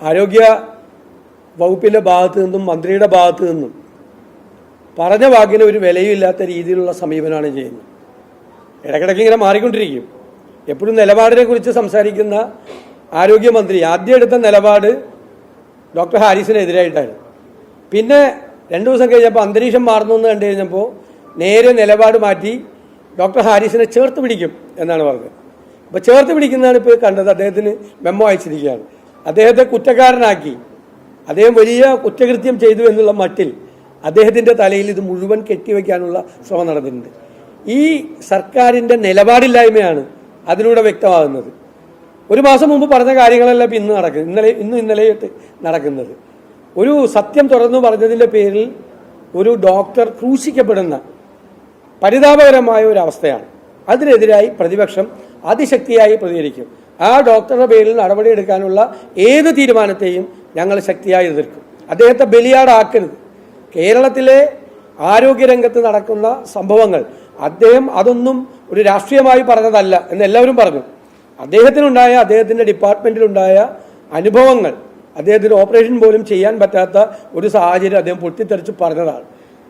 ആരോഗ്യ വകുപ്പിന്റെ ഭാഗത്തു നിന്നും മന്ത്രിയുടെ ഭാഗത്തു നിന്നും പറഞ്ഞ വാക്കിന് ഒരു വിലയുമില്ലാത്ത രീതിയിലുള്ള സമീപനമാണ് ചെയ്യുന്നത്. ഇടയ്ക്കിടയ്ക്ക് ഇങ്ങനെ മാറിക്കൊണ്ടിരിക്കും. എപ്പോഴും നിലപാടിനെ കുറിച്ച് സംസാരിക്കുന്ന ആരോഗ്യമന്ത്രി ആദ്യം എടുത്ത നിലപാട് ഡോക്ടർ ഹാരിസിനെതിരായിട്ടാണ്. പിന്നെ രണ്ട് ദിവസം കഴിഞ്ഞപ്പോൾ അന്തരീക്ഷം മാറുന്നു എന്ന് കണ്ടു കഴിഞ്ഞപ്പോൾ നേരെ നിലപാട് മാറ്റി ഡോക്ടർ ഹാരിസിനെ ചേർത്ത് പിടിക്കും എന്നാണ് പറഞ്ഞത്. അപ്പോൾ ചേർത്ത് പിടിക്കുന്നതാണ് ഇപ്പോൾ കണ്ടത്. അദ്ദേഹത്തിന് മെമ്മോ അയച്ചിരിക്കുകയാണ്. അദ്ദേഹത്തെ കുറ്റക്കാരനാക്കി. അദ്ദേഹം വലിയ കുറ്റകൃത്യം ചെയ്തു എന്നുള്ള മട്ടിൽ അദ്ദേഹത്തിന്റെ തലയിൽ ഇത് മുഴുവൻ കെട്ടിവെക്കാനുള്ള ശ്രമം നടന്നിട്ടുണ്ട്. ഈ സർക്കാരിന്റെ നിലപാടില്ലായ്മയാണ് അതിലൂടെ വ്യക്തമാകുന്നത്. ഒരു മാസം മുമ്പ് പറഞ്ഞ കാര്യങ്ങളെല്ലാം ഇപ്പം ഇന്ന് നടക്കുന്നത്. ഇന്നലെ ഇന്നും ഇന്നലെയായിട്ട് നടക്കുന്നത്. ഒരു സത്യം തുറന്നു പറഞ്ഞതിന്റെ പേരിൽ ഒരു ഡോക്ടർ ക്രൂശിക്കപ്പെടുന്ന പരിതാപകരമായ ഒരു അവസ്ഥയാണ്. അതിനെതിരായി പ്രതിപക്ഷം അതിശക്തിയായി പ്രതികരിക്കും. ആ ഡോക്ടറുടെ പേരിൽ നടപടി എടുക്കാനുള്ള ഏത് തീരുമാനത്തെയും ഞങ്ങൾ ശക്തിയായി എതിർക്കും. അദ്ദേഹത്തെ ബലിയാടാക്കരുത്. കേരളത്തിലെ ആരോഗ്യരംഗത്ത് നടക്കുന്ന സംഭവങ്ങൾ അദ്ദേഹം അതൊന്നും ഒരു രാഷ്ട്രീയമായി പറഞ്ഞതല്ല എന്ന് എല്ലാവരും പറഞ്ഞു. അദ്ദേഹത്തിനുണ്ടായ അദ്ദേഹത്തിന്റെ ഡിപ്പാർട്ട്മെന്റിലുണ്ടായ അനുഭവങ്ങൾ അദ്ദേഹത്തിന് ഓപ്പറേഷൻ പോലും ചെയ്യാൻ പറ്റാത്ത ഒരു സാഹചര്യം അദ്ദേഹം പൊട്ടിത്തെറിച്ച് പറഞ്ഞതാണ്.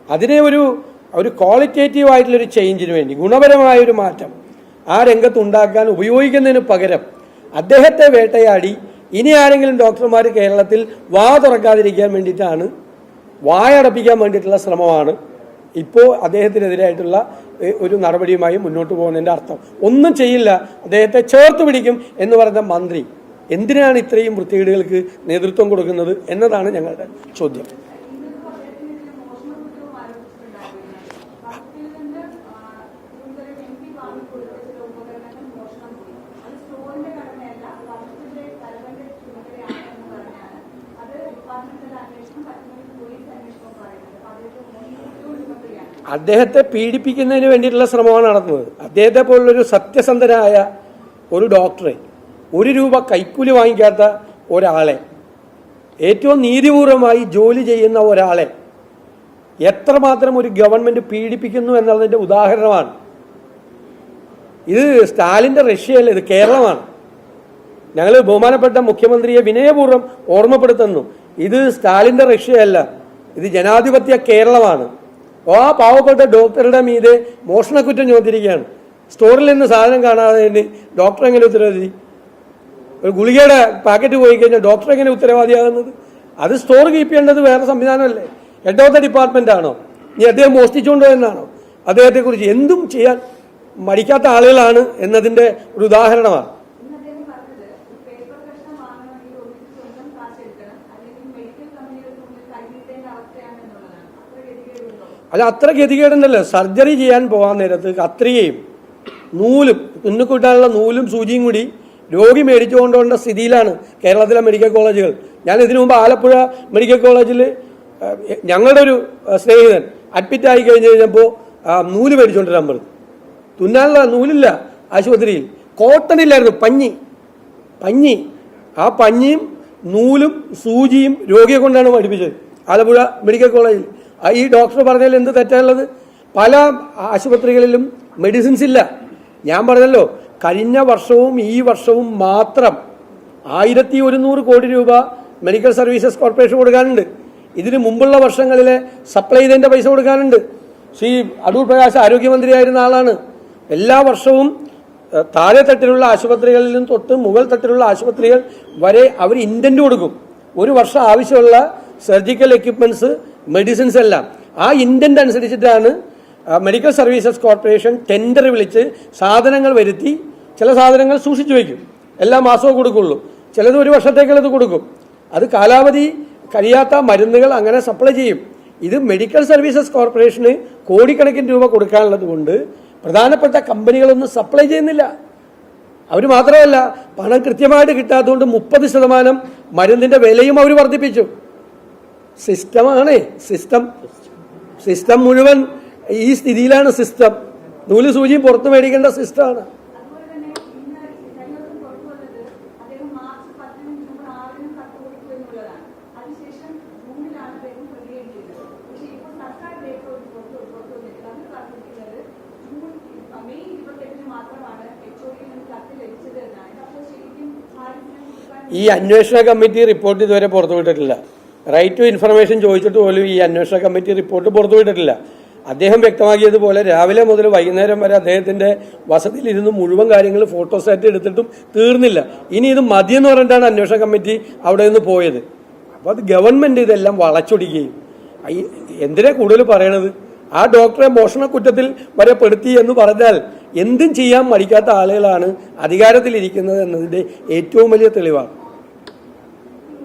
അതിനെ ഒരു ഒരു ക്വാളിറ്റേറ്റീവ് ആയിട്ടുള്ളൊരു ചേഞ്ചിന് വേണ്ടി ഗുണപരമായ ഒരു മാറ്റം ആ രംഗത്ത് ഉണ്ടാക്കാൻ ഉപയോഗിക്കുന്നതിന് പകരം അദ്ദേഹത്തെ വേട്ടയാടി ഇനി ആരെങ്കിലും ഡോക്ടർമാർ കേരളത്തിൽ വാ തുറക്കാതിരിക്കാൻ വേണ്ടിയിട്ടാണ് വായടപ്പിക്കാൻ വേണ്ടിയിട്ടുള്ള ശ്രമമാണ്. ഇപ്പോൾ അദ്ദേഹത്തിനെതിരായിട്ടുള്ള ഒരു നടപടിയുമായി മുന്നോട്ട് പോകുന്നതിന്റെ അർത്ഥം. ഒന്നും ചെയ്യില്ല അദ്ദേഹത്തെ ചേർത്ത് പിടിക്കും എന്ന് പറയുന്ന മന്ത്രി എന്തിനാണ് ഇത്രയും വൃത്തികേടുകൾക്ക് നേതൃത്വം കൊടുക്കുന്നത് എന്നതാണ് ഞങ്ങളുടെ ചോദ്യം. അദ്ദേഹത്തെ പീഡിപ്പിക്കുന്നതിന് വേണ്ടിയിട്ടുള്ള ശ്രമമാണ് നടത്തുന്നത് അദ്ദേഹത്തെ പോലുള്ളൊരു സത്യസന്ധനായ ഒരു ഡോക്ടറെ ഒരു രൂപ കൈക്കൂലി വാങ്ങിക്കാത്ത ഒരാളെ ഏറ്റവും നീതിപൂർവമായി ജോലി ചെയ്യുന്ന ഒരാളെ എത്രമാത്രം ഒരു ഗവൺമെന്റ് പീഡിപ്പിക്കുന്നു എന്നുള്ളതിന്റെ ഉദാഹരണമാണ്. ഇത് സ്റ്റാലിന്റെ റഷ്യയല്ല ഇത് കേരളമാണ്. ഞങ്ങൾ ബഹുമാനപ്പെട്ട മുഖ്യമന്ത്രിയെ വിനയപൂർവം ഓർമ്മപ്പെടുത്തുന്നു. ഇത് സ്റ്റാലിന്റെ റഷ്യയല്ല ഇത് ജനാധിപത്യ കേരളമാണ്. ആ പാവപ്പെട്ട ഡോക്ടറുടെ മീതെ മോഷണക്കുറ്റം ചോദിച്ചിരിക്കുകയാണ് സ്റ്റോറിൽ നിന്ന് സാധനം കാണാതെ ഡോക്ടർ എങ്ങനെ ഉത്തരവാദി? ഒരു ഗുളികയുടെ പാക്കറ്റ് പോയി കഴിഞ്ഞാൽ ഡോക്ടർ എങ്ങനെ ഉത്തരവാദിയാകുന്നത്? അത് സ്റ്റോർ കീപ്പ് ചെയ്യേണ്ടത് വേറെ സംവിധാനമല്ലേ? ദ ഡിപ്പാർട്ട്മെന്റ് ആണോ? ഇനി അദ്ദേഹം മോഷ്ടിച്ചുകൊണ്ടോ എന്നാണോ? അദ്ദേഹത്തെക്കുറിച്ച് എന്തും ചെയ്യാൻ മടിക്കാത്ത ആളുകളാണ് എന്നതിന്റെ ഒരു ഉദാഹരണമാണ്. അല്ല അത്ര ഗതികേടുണ്ടല്ലോ സർജറി ചെയ്യാൻ പോകാൻ നേരത്ത് കത്രികയും നൂലും തുന്നിക്കൂട്ടാനുള്ള നൂലും സൂചിയും കൂടി രോഗി മേടിച്ചു കൊണ്ടുപോകേണ്ട സ്ഥിതിയിലാണ് കേരളത്തിലെ മെഡിക്കൽ കോളേജുകൾ. ഞാൻ ഇതിനു മുമ്പ് ആലപ്പുഴ മെഡിക്കൽ കോളേജിൽ ഞങ്ങളുടെ ഒരു സ്നേഹിതൻ അഡ്മിറ്റ് ആയി കഴിഞ്ഞ് കഴിഞ്ഞപ്പോൾ നൂൽ മേടിച്ചുകൊണ്ടിരാൻ പറഞ്ഞു. തുന്നാനുള്ള നൂലില്ല ആശുപത്രിയിൽ. കോട്ടൺ ഇല്ലായിരുന്നു പഞ്ഞി. പഞ്ഞി. ആ പഞ്ഞിയും നൂലും സൂചിയും രോഗിയെ കൊണ്ടാണ് പഠിപ്പിച്ചത് ആലപ്പുഴ മെഡിക്കൽ കോളേജിൽ. ഈ ഡോക്ടർ പറഞ്ഞതിൽ എന്ത് തെറ്റാനുള്ളത് പല ആശുപത്രികളിലും മെഡിസിൻസ് ഇല്ല. ഞാൻ പറഞ്ഞല്ലോ കഴിഞ്ഞ വർഷവും ഈ വർഷവും മാത്രം ആയിരത്തി ഒരുന്നൂറ് കോടി രൂപ മെഡിക്കൽ സർവീസസ് കോർപ്പറേഷൻ കൊടുക്കാനുണ്ട്. ഇതിന് മുമ്പുള്ള വർഷങ്ങളിലെ സപ്ലൈ ചെയ്തതിന്റെ പൈസ കൊടുക്കാനുണ്ട്. ശ്രീ അടൂർ പ്രകാശ് ആരോഗ്യമന്ത്രിയായിരുന്ന ആളാണ്. എല്ലാ വർഷവും താഴെ തട്ടിലുള്ള ആശുപത്രികളിൽ നിന്ന് തൊട്ട് മുകൾ തട്ടിലുള്ള ആശുപത്രികൾ വരെ അവർ ഇന്റന്റ് കൊടുക്കും. ഒരു വർഷം ആവശ്യമുള്ള സർജിക്കൽ എക്യുപ്മെന്റ്സ് മെഡിസിൻസ് എല്ലാം. ആ ഇന്റന്റ് അനുസരിച്ചിട്ടാണ് മെഡിക്കൽ സർവീസസ് കോർപ്പറേഷൻ ടെൻഡർ വിളിച്ച് സാധനങ്ങൾ വരുത്തി ചില സാധനങ്ങൾ സൂക്ഷിച്ചു വയ്ക്കും. എല്ലാ മാസവും കൊടുക്കുള്ളൂ. ചിലത് ഒരു വർഷത്തേക്കുള്ളത് കൊടുക്കും. അത് കാലാവധി കഴിയാത്ത മരുന്നുകൾ അങ്ങനെ സപ്ലൈ ചെയ്യും. ഇത് മെഡിക്കൽ സർവീസസ് കോർപ്പറേഷന് കോടിക്കണക്കിന് രൂപ കൊടുക്കാനുള്ളത് കൊണ്ട് പ്രധാനപ്പെട്ട കമ്പനികളൊന്നും സപ്ലൈ ചെയ്യുന്നില്ല. അവർ മാത്രമല്ല പണം കൃത്യമായിട്ട് കിട്ടാത്തതുകൊണ്ട് മുപ്പത് ശതമാനം മരുന്നിന്റെ വിലയും അവർ വർദ്ധിപ്പിച്ചു. സിസ്റ്റമാണ്. സിസ്റ്റം. സിസ്റ്റം മുഴുവൻ ഈ സ്ഥിതിയിലാണ് സിസ്റ്റം. നൂൽ സൂചി പുറത്ത് മേടിക്കേണ്ട സിസ്റ്റമാണ്. ഈ അന്വേഷണ കമ്മിറ്റി റിപ്പോർട്ട് ഇതുവരെ പുറത്തുവിട്ടിട്ടില്ല. റൈറ്റ് ടു ഇൻഫർമേഷൻ ചോദിച്ചിട്ട് പോലും ഈ അന്വേഷണ കമ്മിറ്റി റിപ്പോർട്ട് പുറത്തുവിട്ടിട്ടില്ല അദ്ദേഹം വ്യക്തമാക്കിയതുപോലെ രാവിലെ മുതൽ വൈകുന്നേരം വരെ അദ്ദേഹത്തിന്റെ വസതിയിലിരുന്ന് മുഴുവൻ കാര്യങ്ങൾ ഫോട്ടോസ്റ്റാറ്റ് എടുത്തിട്ടും തീർന്നില്ല. ഇനി ഇത് മതിയെന്ന് പറഞ്ഞിട്ടാണ് അന്വേഷണ കമ്മിറ്റി അവിടെ നിന്ന് പോയത്. അപ്പോൾ അത് ഗവൺമെന്റ് ഇതെല്ലാം വളച്ചൊടിക്കുകയും. എന്തിനാ കൂടുതൽ പറയണത്? ആ ഡോക്ടറെ മോഷണ കുറ്റത്തിൽ വരെ പെടുത്തി എന്ന് പറഞ്ഞാൽ എന്തും ചെയ്യാൻ മടിക്കാത്ത ആളുകളാണ് അധികാരത്തിലിരിക്കുന്നത് എന്നതിന്റെ ഏറ്റവും വലിയ തെളിവാണ്.